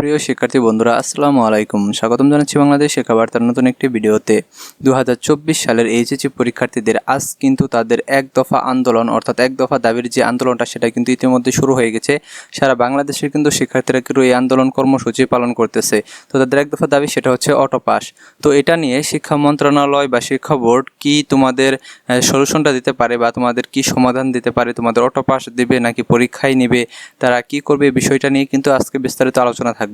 প্রিয় শিক্ষার্থী বন্ধুরা, আসসালামু আলাইকুম। স্বাগতম জানাচ্ছি বাংলাদেশ শিক্ষাবার্তার নতুন একটি ভিডিওতে। দু হাজার চব্বিশ সালের এইচএসসি পরীক্ষার্থীদের আজ কিন্তু তাদের এক দফা আন্দোলন, অর্থাৎ এক দফা দাবির যে আন্দোলনটা, সেটা কিন্তু ইতিমধ্যে শুরু হয়ে গেছে। সারা বাংলাদেশের কিন্তু শিক্ষার্থীরা কিন্তু এই আন্দোলন কর্মসূচি পালন করতেছে। তো তাদের এক দফা দাবি, সেটা হচ্ছে অটো পাস। তো এটা নিয়ে শিক্ষা মন্ত্রণালয় বা শিক্ষা বোর্ড কি তোমাদের সলিউশনটা দিতে পারে বা তোমাদের কি সমাধান দিতে পারে? তোমাদের অটো পাস দিবে নাকি পরীক্ষায় নেবে? তারা কি করবে? বিষয়টা নিয়ে কিন্তু আজকে বিস্তারিত আলোচনা থাকবে।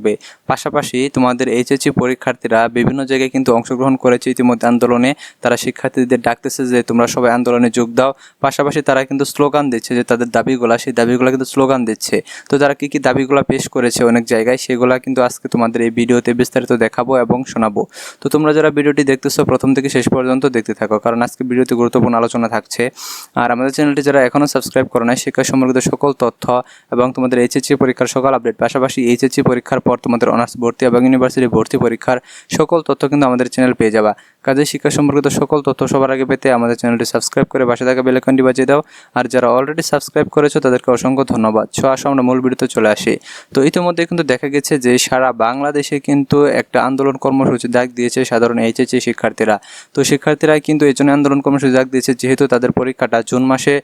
পাশাপাশি তোমাদের এইচএসসি পরীক্ষার্থীরা বিভিন্ন জায়গায় কিন্তু অংশগ্রহণ করেছে ইতিমধ্যে আন্দোলনে। তারা শিক্ষার্থীদের ডাকতেছে যে, তোমরা সবাই আন্দোলনে যোগ দাও। পাশাপাশি তারা কিন্তু স্লোগান দিচ্ছে যে, তাদের দাবিগুলা, সেই দাবিগুলো কিন্তু স্লোগান দিচ্ছে। তো তারা কী কী দাবিগুলা পেশ করেছে অনেক জায়গায়, সেগুলা কিন্তু আজকে তোমাদের এই ভিডিওতে বিস্তারিত দেখাবো এবং শোনাবো। তো তোমরা যারা ভিডিওটি দেখতেছো, প্রথম থেকে শেষ পর্যন্ত দেখতে থাকো, কারণ আজকে ভিডিওতে গুরুত্বপূর্ণ আলোচনা থাকছে। আর আমাদের চ্যানেলটি যারা এখনও সাবস্ক্রাইব করো নাই শিক্ষা সম্পর্কিত সকল তথ্য এবং তোমাদের এইচএসসি পরীক্ষার সকল আপডেট, পাশাপাশি এইচএসসি পরীক্ষার পর তোমাদের অনার্স ভর্তি এবং ইউনিভার্সিটি ভর্তি পরীক্ষার সকল তথ্য কিন্তু আমাদের চ্যানেল পেয়ে যাবা। কাজে শিক্ষা সম্পর্কিত সকল তথ্য সবার আগে পেতে আমাদের চ্যানেলটি সাবস্ক্রাইব করে পাশে থাকা বেলাইকনটি বাজিয়ে দাও। আর যারা অলরেডি সাবস্ক্রাইব করেছ, তাদেরকে অসংখ্য ধন্যবাদ। ছ আসো আমরা মূল ভিডিওতে চলে আসি। তো ইতিমধ্যে কিন্তু দেখা গেছে যে সারা বাংলাদেশে কিন্তু একটা আন্দোলন কর্মসূচি ডাক দিয়েছে সাধারণ এইচএসসি শিক্ষার্থীরা। তো শিক্ষার্থীরা কিন্তু এই জন্য আন্দোলন কর্মসূচি ডাক দিয়েছে, যেহেতু তাদের পরীক্ষাটা জুন মাসে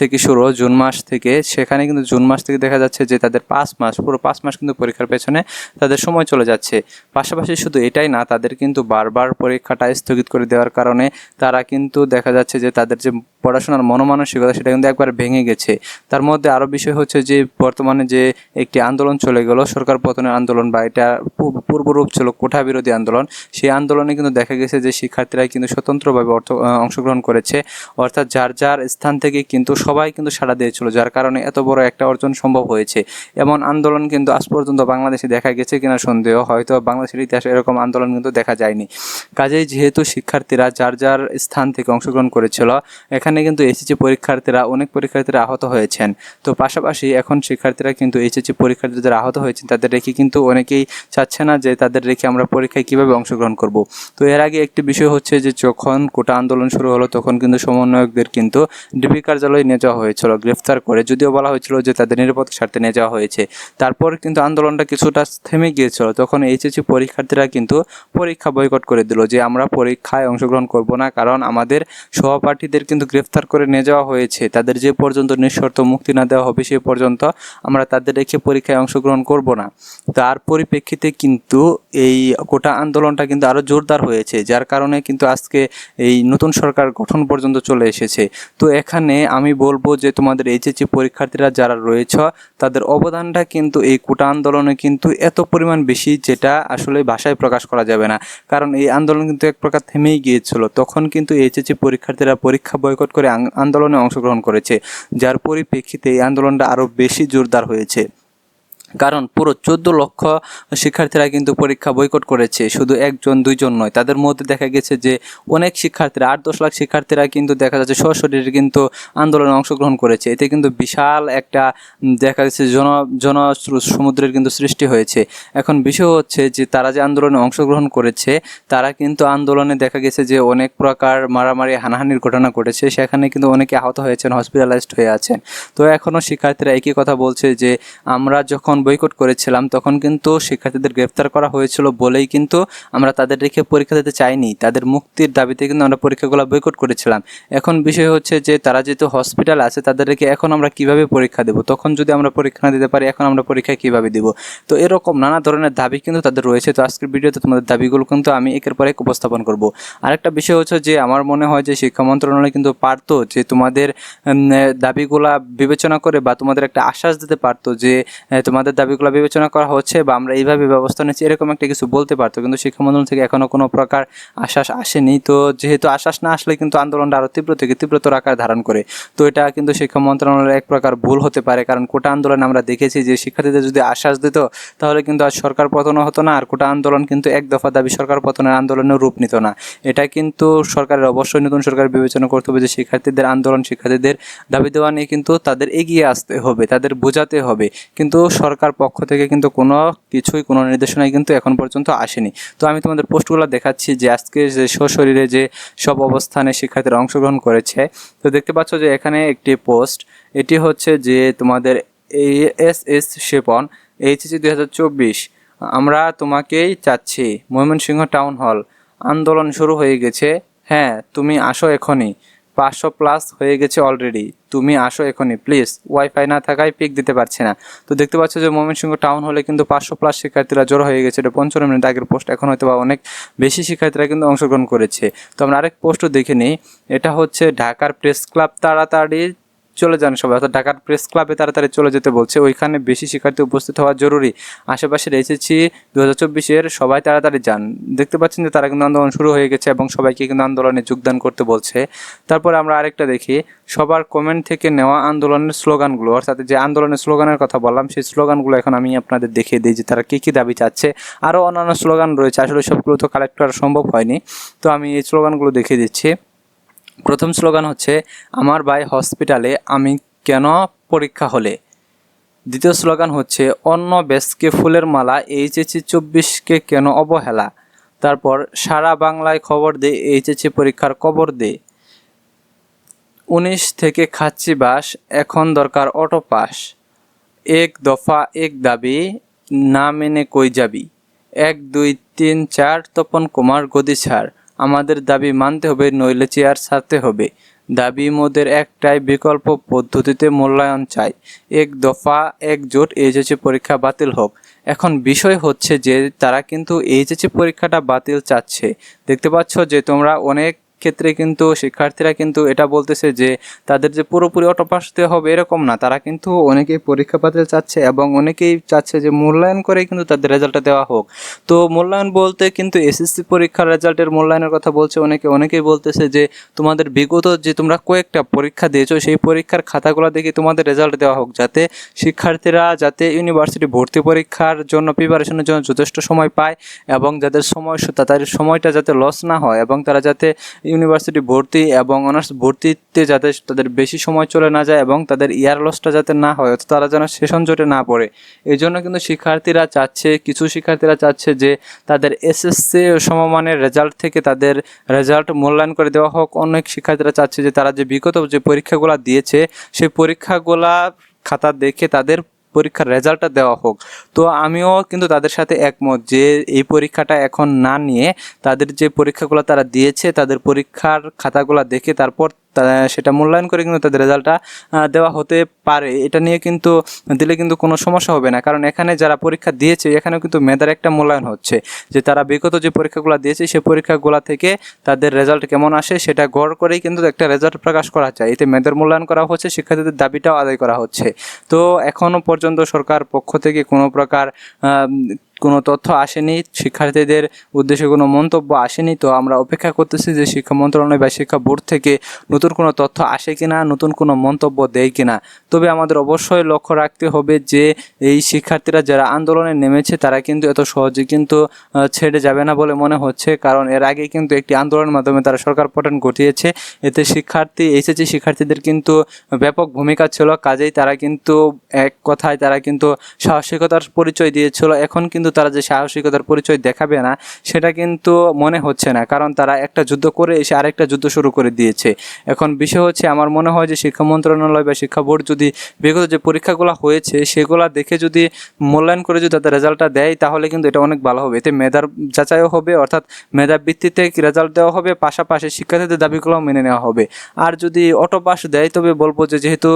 থেকে শুরু, জুন মাস থেকে। সেখানে কিন্তু জুন মাস থেকে দেখা যাচ্ছে যে তাদের পাঁচ মাস, পুরো পাঁচ মাস কিন্তু পরীক্ষার পেছনে তাদের সময় চলে যাচ্ছে। পাশাপাশি শুধু এটাই না, তাদের কিন্তু বারবার পরীক্ষাটা স্থগিত করে দেওয়ার কারণে তারা কিন্তু দেখা যাচ্ছে যে তাদের যে পড়াশোনার মনোমানসিকতা সেটা কিন্তু একবার ভেঙে গেছে। তার মধ্যে আরও বিষয় হচ্ছে যে বর্তমানে যে একটি আন্দোলন চলে গেল, সরকার পতনের আন্দোলন বা এটা পূর্বরূপ ছিল কোঠা বিরোধী আন্দোলন, সেই আন্দোলনে কিন্তু দেখা গেছে যে শিক্ষার্থীরা কিন্তু স্বতন্ত্রভাবে অর্থ অংশগ্রহণ করেছে। অর্থাৎ যার যার স্থান থেকে কিন্তু সবাই কিন্তু সাড়া দিয়েছিল, যার কারণে এত বড় একটা অর্জন সম্ভব হয়েছে। এমন আন্দোলন কিন্তু আজ পর্যন্ত বাংলাদেশে দেখা গেছে কিনা সন্দেহ, হয়তো বাংলাদেশের ইতিহাসে এরকম আন্দোলন কিন্তু দেখা যায়নি। কাজেই যেহেতু শিক্ষার্থীরা যার যার স্থান থেকে অংশগ্রহণ করেছিল, এখানে কিন্তু এসএসসি পরীক্ষার্থীরা, অনেক পরীক্ষার্থীরা আহত হয়েছেন। তো পাশাপাশি এখন শিক্ষার্থীরা কিন্তু এইচএসসি পরীক্ষার্থীরা যারা আহত হয়েছেন, তাদের রেখে কিন্তু অনেকেই চাচ্ছে না যে তাদের রেখে আমরা পরীক্ষায় কীভাবে অংশগ্রহণ করব। তো এর আগে একটি বিষয় হচ্ছে যে যখন কোটা আন্দোলন শুরু হলো, তখন কিন্তু সমন্বয়কদের কিন্তু ডিবি কার্যালয়ে নিয়ে যাওয়া হয়েছিল, গ্রেফতার করে। যদিও বলা হয়েছিল যে তাদের নিরাপদ স্বার্থে নিয়ে যাওয়া হয়েছে। তারপর কিন্তু আন্দোলনটা কিছুটা থেমে গিয়েছিল। তখন এইচএসসি পরীক্ষার্থীরা কিন্তু পরীক্ষা বয়কট করে দিল যে আমরা পরীক্ষায় অংশগ্রহণ করব না, কারণ আমাদের সহপাঠীদের কিন্তু গ্রেফতার করে নিয়ে যাওয়া হয়েছে। তাদের যে পর্যন্ত নিঃশর্ত মুক্তি না দেওয়া হবে সে পর্যন্ত আমরা তাদের রেখে পরীক্ষায় অংশগ্রহণ করব না। তার পরিপ্রেক্ষিতে কিন্তু এই কোটা আন্দোলনটা কিন্তু আরও জোরদার হয়েছে, যার কারণে কিন্তু আজকে এই নতুন সরকার গঠন পর্যন্ত চলে এসেছে। তো এখানে আমি বলব যে তোমাদের এইচএসসি পরীক্ষার্থীরা যারা রয়েছে, তাদের অবদানটা কিন্তু এই কোটা আন্দোলনে কিন্তু এত পরিমাণ বেশি, যেটা আসলে ভাষায় প্রকাশ করা যাবে না। কারণ এই আন্দোলন কিন্তু এক প্রকার থেমেই গিয়েছিল। তখন কিন্তু এইচএসসি পরীক্ষার্থীরা পরীক্ষা বয়কট করে আন্দোলনে অংশগ্রহণ করেছে। যার পরিপ্রেক্ষিতে এই আন্দোলনটা আরও বেশি জোরদার হয়েছে। কারণ পুরো চোদ্দ লক্ষ শিক্ষার্থীরা কিন্তু পরীক্ষা বয়কট করেছে, শুধু একজন, দুইজন নয়। তাদের মধ্যে দেখা গেছে যে অনেক শিক্ষার্থীরা, আট, দশ লাখ শিক্ষার্থীরা কিন্তু দেখা যাচ্ছে সশরীরে কিন্তু আন্দোলনে অংশগ্রহণ করেছে। এতে কিন্তু বিশাল একটা দেখা যাচ্ছে জন জন সমুদ্রের কিন্তু সৃষ্টি হয়েছে। এখন বিষয় হচ্ছে যে তারা যে আন্দোলনে অংশগ্রহণ করেছে, তারা কিন্তু আন্দোলনে দেখা গেছে যে অনেক প্রকার মারামারি, হানাহানির ঘটনা ঘটেছে। সেখানে কিন্তু অনেকে আহত হয়েছেন হসপিটালাইজড হয়ে আছেন। তো এখনও শিক্ষার্থীরা একই কথা বলছে যে আমরা যখন বয়কট করেছিলাম তখন কিন্তু শিক্ষার্থীদের গ্রেফতার করা হয়েছিল বলেই কিন্তু আমরা তাদের রেখে পরীক্ষা দিতে চাইনি। তাদের মুক্তির দাবিতে কিন্তু আমরা পরীক্ষাগুলো বয়কট করেছিলাম। এখন বিষয় হচ্ছে যে তারা যেহেতু হসপিটাল আছে তাদের রেখে এখন আমরা কীভাবে পরীক্ষা দেব? তখন যদি আমরা পরীক্ষা না দিতে পারি এখন আমরা পরীক্ষা কীভাবে দিব? তো এরকম নানা ধরনের দাবি কিন্তু তাদের রয়েছে। তো আজকের ভিডিওতে তোমাদের দাবিগুলো কিন্তু আমি একের পর এক উপস্থাপন করব। আরেকটা বিষয় হচ্ছে যে আমার মনে হয় যে শিক্ষা মন্ত্রণালয় কিন্তু পারতো যে তোমাদের দাবিগুলা বিবেচনা করে বা তোমাদের একটা আশ্বাস দিতে পারতো যে আহ, তোমাদের দাবিগুলো বিবেচনা করা হচ্ছে বা আমরা এইভাবে ব্যবস্থা নিচ্ছি, এরকম একটা কিছু বলতে পারতো। কিন্তু শিক্ষা মন্ত্রণালয় থেকে এখনও কোনো প্রকার আশ্বাস আসেনি। তো যেহেতু আশ্বাস না আসলে কিন্তু আন্দোলনটা আরও তীব্র থেকে তীব্রতর আকার ধারণ করে। তো এটা কিন্তু শিক্ষা মন্ত্রণালয়ের এক প্রকার ভুল হতে পারে। কারণ কোটা আন্দোলন আমরা দেখেছি যে শিক্ষার্থীদের যদি আশ্বাস দিত, তাহলে কিন্তু আজ সরকার পতন হতো না। আর কোটা আন্দোলন কিন্তু এক দফা দাবি সরকার পতনের আন্দোলনের রূপ নিত না। এটা কিন্তু সরকারের অবশ্যই নতুন সরকার বিবেচনা করতে হবে যে শিক্ষার্থীদের আন্দোলন শিক্ষার্থীদের দাবি দেওয়া নিয়ে কিন্তু তাদের এগিয়ে আসতে হবে, তাদের বোঝাতে হবে। কিন্তু সরকার পক্ষ থেকে কিন্তু কোনো কিছুই, কোনো নির্দেশনাই কিন্তু এখন পর্যন্ত আসেনি। তো আমি তোমাদের পোস্টগুলো দেখাচ্ছি যে আজকে যে সশরীরে যে সব অবস্থানে শিক্ষার্থীরা অংশগ্রহণ করেছে। তো দেখতে পাচ্ছ যে এখানে একটি পোস্ট। এটি হচ্ছে যে তোমাদের এস এস শেপন এইচএসি দুই হাজার চব্বিশ। আমরা তোমাকেই চাচ্ছি, ময়মনসিংহ টাউন হল, আন্দোলন শুরু হয়ে গেছে। হ্যাঁ তুমি আসো এখনই। পাঁচশো প্লাস হয়ে গেছে অলরেডি তুমি আসো এখনই প্লিজ ওয়াইফাই না থাকায় পিক দিতে পারছে না। তো দেখতে পাচ্ছ যে ময়মনসিংহ টাউন হলে কিন্তু পাঁচশো প্লাস শিক্ষার্থীরা জড়ো হয়ে গেছে। এটা পঞ্চান্ন মিনিট আগের পোস্ট এখন হয়তো বা অনেক বেশি শিক্ষার্থীরা কিন্তু অংশগ্রহণ করেছে। তো আমরা আরেক পোস্টও দেখে নিই। এটা হচ্ছে ঢাকার প্রেস ক্লাব তাড়াতাড়ি চলে যান সবাই। অর্থাৎ ঢাকার প্রেস ক্লাবে তাড়াতাড়ি চলে যেতে বলছে। ওইখানে বেশি শিক্ষার্থী উপস্থিত হওয়া জরুরি। আশেপাশের এসেছি দু হাজার সবাই তাড়াতাড়ি যান। দেখতে পাচ্ছেন যে তারা কিন্তু আন্দোলন শুরু হয়ে গেছে এবং সবাইকে কিন্তু আন্দোলনে যোগদান করতে বলছে। তারপরে আমরা আরেকটা দেখি। সবার কমেন্ট থেকে নেওয়া আন্দোলনের স্লোগানগুলো। অর্থাৎ যে আন্দোলনের স্লোগানের কথা বললাম, সেই স্লোগানগুলো এখন আমি আপনাদের দেখিয়ে দিই যে তারা কী কী দাবি চাচ্ছে। আরও অন্যান্য স্লোগান রয়েছে। আসলে সবগুলো তো কালেক্ট করা সম্ভব হয়নি। তো আমি এই স্লোগানগুলো দেখিয়ে দিচ্ছি। প্রথম স্লোগান হচ্ছে, আমার ভাই হসপিটালে আমি কেন পরীক্ষা হলে? দ্বিতীয় স্লোগান হচ্ছে, অন্য ব্যাসকে ফুলের মালা এইচএসি চব্বিশকে কেন অবহেলা? তারপর, সারা বাংলায় খবর দে এইচএসি পরীক্ষার কবর দে। উনিশ থেকে খাচ্ছি বাস, এখন দরকার অটো পাস। এক দফা এক দাবি, না মেনে কই যাবি? এক, দুই, তিন, চার, তপন কুমার গদি ছাড়। আমাদের দাবি মানতে হবে, নইলে চেয়ার ছাড়তে হবে। দাবি মোদের একটাই বিকল্প পদ্ধতিতে মূল্যায়ন চাই। এক দফা একজোট এইচএসি পরীক্ষা বাতিল হোক। এখন বিষয় হচ্ছে যে, তারা কিন্তু এইচএসি পরীক্ষাটা বাতিল চাচ্ছে। দেখতে পাচ্ছ যে, তোমরা অনেক ক্ষেত্রে কিন্তু শিক্ষার্থীরা কিন্তু এটা বলতেছে যে তাদের যে পুরোপুরি অটো পাস দিতে হবে এরকম না। তারা কিন্তু অনেকেই পরীক্ষা বাতিল চাচ্ছে এবং অনেকেই চাচ্ছে যে মূল্যায়ন করে কিন্তু তাদের রেজাল্টটা দেওয়া হোক। তো মূল্যায়ন বলতে কিন্তু এসএসসি পরীক্ষার রেজাল্টের মূল্যায়নের কথা বলছে। অনেকে, অনেকেই বলতেছে যে তোমাদের বিগত যে তোমরা কয়েকটা পরীক্ষা দিয়েছ, সেই পরীক্ষার খাতাগুলো দেখে তোমাদের রেজাল্ট দেওয়া হোক যাতে শিক্ষার্থীরা, যাতে ইউনিভার্সিটি ভর্তি পরীক্ষার জন্য প্রিপারেশনের জন্য যথেষ্ট সময় পায় এবং যাদের সময়, তাদের সময়টা যাতে লস না হয় এবং তারা যাতে ইউনিভার্সিটি ভর্তি এবং অনার্স ভর্তিতে যাতে তাদের বেশি সময় চলে না যায় এবং তাদের ইয়ার লসটা যাতে না হয় তারা যেন সেশন জোটে না পড়ে। এই জন্য কিন্তু শিক্ষার্থীরা চাচ্ছে, কিছু শিক্ষার্থীরা চাচ্ছে যে তাদের এসএসসি সমমানের রেজাল্ট থেকে তাদের রেজাল্ট মূল্যায়ন করে দেওয়া হোক। অনেক শিক্ষার্থীরা চাচ্ছে যে তারা যে বিগত যে পরীক্ষাগুলো দিয়েছে, সেই পরীক্ষাগুলা খাতা দেখে তাদের পরীক্ষার রেজাল্টটা দেওয়া হোক। তো আমিও কিন্তু তাদের সাথে একমত যে এই পরীক্ষাটা এখন না নিয়ে তাদের যে পরীক্ষাগুলো তারা দিয়েছে, তাদের পরীক্ষার খাতাগুলো দেখে তারপর সেটা মূল্যায়ন করে কিন্তু তাদের রেজাল্টটা দেওয়া হতে পারে। এটা নিয়ে কিন্তু দিলে কিন্তু কোনো সমস্যা হবে না। কারণ এখানে যারা পরীক্ষা দিয়েছে, এখানেও কিন্তু মেধার একটা মূল্যায়ন হচ্ছে। যে তারা বিগত যে পরীক্ষাগুলো দিয়েছে সেই পরীক্ষাগুলো থেকে তাদের রেজাল্ট কেমন আসে, সেটা গড় করেই কিন্তু একটা রেজাল্ট প্রকাশ করা যায়। এতে মেধার মূল্যায়ন করা হচ্ছে, শিক্ষার্থীদের দাবিটাও আদায় করা হচ্ছে। তো এখনও পর্যন্ত সরকার পক্ষ থেকে কোনো প্রকার কোনো তথ্য আসেনি, শিক্ষার্থীদের উদ্দেশ্যে কোনো মন্তব্য আসেনি, তো আমরা অপেক্ষা করতেছি যে শিক্ষা মন্ত্রণালয় বা শিক্ষা বোর্ড থেকে নতুন কোনো তথ্য আসে কিনা, নতুন কোনো মন্তব্য দেয় কিনা। তবে আমাদের অবশ্যই লক্ষ্য রাখতে হবে যে এই শিক্ষার্থীরা যারা আন্দোলনে নেমেছে, তারা কিন্তু এত সহজে কিন্তু ছেড়ে যাবে না বলে মনে হচ্ছে। কারণ এর আগে কিন্তু একটি আন্দোলনের মাধ্যমে তারা সরকার পতন ঘটিয়েছে। এতে শিক্ষার্থী এসেছে শিক্ষার্থীদের কিন্তু ব্যাপক ভূমিকা ছিল। কাজেই তারা কিন্তু এক কথায় তারা কিন্তু সাহসিকতার পরিচয় দিয়েছিল। এখন কিন্তু তারা যে সাহসিকতার পরিচয় দেখাবে না, সেটা কিন্তু মনে হচ্ছে না। কারণ তারা একটা যুদ্ধ করে এসে আরেকটা যুদ্ধ শুরু করে দিয়েছে। এখন বিষয় হচ্ছে, আমার মনে হয় যে শিক্ষা মন্ত্রণালয় বা শিক্ষা বোর্ড যদি বিগত যে পরীক্ষাগুলো হয়েছে, সেগুলো দেখে যদি মূল্যায়ন করে যদি তাদের রেজাল্টটা দেয়, তাহলে কিন্তু এটা অনেক ভালো হবে। এতে মেধার যাচাইও হবে, অর্থাৎ মেধার ভিত্তিতে রেজাল্ট দেওয়া হবে, পাশাপাশি শিক্ষার্থীদের দাবিগুলো মেনে নেওয়া হবে। আর যদি অটো পাস দেয়, তবে বলব যে যেহেতু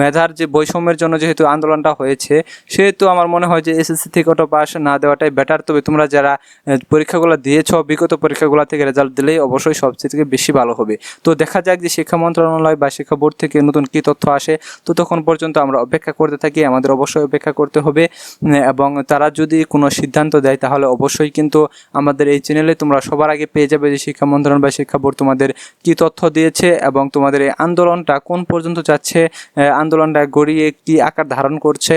মেধার যে বৈষম্যের জন্য যেহেতু আন্দোলনটা হয়েছে, সেহেতু আমার মনে হয় যে এসএসসি থেকে অটো পাস না দেওয়াটাই বেটার তবে তোমরা যারা পরীক্ষাগুলো দিয়েছ বিগত পরীক্ষাগুলো থেকে রেজাল্ট দিলেই অবশ্যই সবচেয়ে থেকে বেশি ভালো হবে। তো দেখা যাক যে শিক্ষা মন্ত্রণালয় বা শিক্ষা বোর্ড থেকে নতুন কী তথ্য আসে। তো তখন পর্যন্ত আমরা অপেক্ষা করতে থাকি, আমাদের অবশ্যই অপেক্ষা করতে হবে। এবং তারা যদি কোনো সিদ্ধান্ত দেয়, তাহলে অবশ্যই কিন্তু আমাদের এই চ্যানেলে তোমরা সবার আগে পেয়ে যাবে যে শিক্ষা মন্ত্রণালয় বা শিক্ষা বোর্ড তোমাদের কী তথ্য দিয়েছে এবং তোমাদের এই আন্দোলনটা কোন পর্যন্ত যাচ্ছে আন্দোলনটা গড়িয়ে কি আকার ধারণ করছে,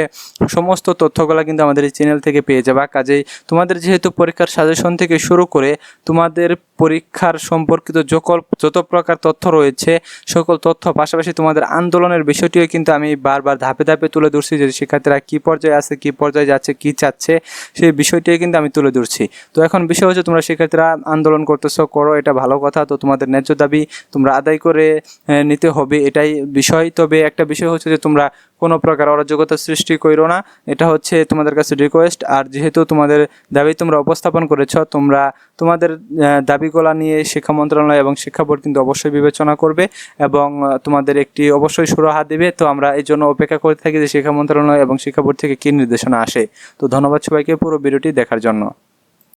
সমস্ত তথ্যগুলো কিন্তু আমাদের এই চ্যানেল থেকে পেয়ে যাবা। কাজেই তোমাদের যেহেতু পরীক্ষার সাজেশন থেকে শুরু করে তোমাদের পরীক্ষার সম্পর্কিত যকল যত প্রকার তথ্য রয়েছে সকল তথ্য পাশাপাশি তোমাদের আন্দোলনের বিষয়টিও কিন্তু আমি বারবার ধাপে ধাপে তুলে ধরছি যে শিক্ষার্থীরা কী পর্যায়ে আছে কী পর্যায়ে যাচ্ছে কী চাচ্ছে সেই বিষয়টিও কিন্তু আমি তুলে ধরছি। তো এখন বিষয় হচ্ছে তোমরা শিক্ষার্থীরা আন্দোলন করতেছো করো এটা ভালো কথা তো তোমাদের ন্যায্য দাবি তোমরা আদায় করে নিতে হবে এটাই বিষয়। তবে একটা বিষয় হচ্ছে যে তোমরা কোনো প্রকার অরাজকতা সৃষ্টি করো না এটা হচ্ছে তোমাদের কাছে রিকোয়েস্ট আর যেহেতু তোমাদের দাবি তোমরা উপস্থাপন করেছ তোমরা তোমাদের আহ, দাবিগুলা নিয়ে শিক্ষা মন্ত্রণালয় এবং শিক্ষা বোর্ড কিন্তু অবশ্যই বিবেচনা করবে এবং তোমাদের একটি অবশ্যই সুরাহা দেবে। তো আমরা এই জন্য অপেক্ষা করে থাকি যে শিক্ষা মন্ত্রণালয় এবং শিক্ষা বোর্ড থেকে কী নির্দেশনা আসে। তো ধন্যবাদ সবাইকে পুরো ভিডিওটি দেখার জন্য।